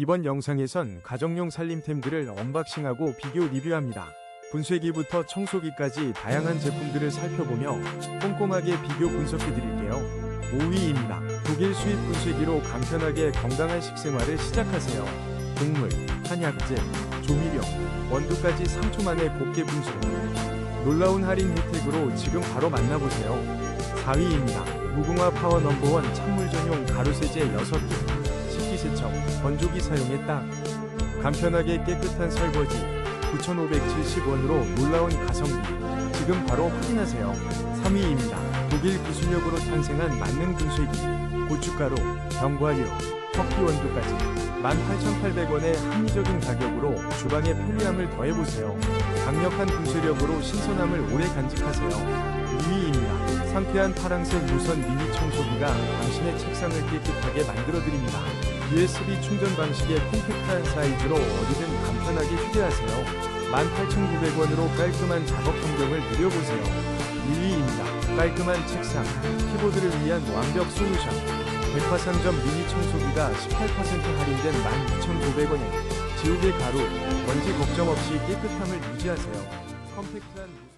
이번 영상에선 가정용 살림템들을 언박싱하고 비교 리뷰합니다. 분쇄기부터 청소기까지 다양한 제품들을 살펴보며 꼼꼼하게 비교 분석해드릴게요. 5위입니다. 독일 수입 분쇄기로 간편하게 건강한 식생활을 시작하세요. 곡물, 한약재, 조미료, 원두까지 3초 만에 곱게 분쇄. 놀라운 할인 혜택으로 지금 바로 만나보세요. 4위입니다. 무궁화 파워 넘버원 찬물 전용 가루세제 6개. 식기세척, 건조기 사용에 딱. 간편하게 깨끗한 설거지. 9,570원으로 놀라운 가성비. 지금 바로 확인하세요. 3위입니다. 독일 기술력으로 탄생한 만능 분쇄기. 고춧가루, 견과류, 터키 원두까지 18,800원의 합리적인 가격으로 주방의 편리함을 더해보세요. 강력한 분쇄력으로 신선함을 오래 간직하세요. 2위입니다. 상쾌한 파랑색 무선 미니 청소기가 당신의 책상을 깨끗하게 만들어드립니다. USB 충전 방식의 콤팩트한 사이즈로 어디든 간편하게 휴대하세요. 18,900원으로 깔끔한 작업 환경을 누려보세요. 1위입니다. 깔끔한 책상, 키보드를 위한 완벽 솔루션. 백화상점 미니 청소기가 18% 할인된 12,900원에 지우개 가루, 먼지 걱정 없이 깨끗함을 유지하세요. 컴팩트한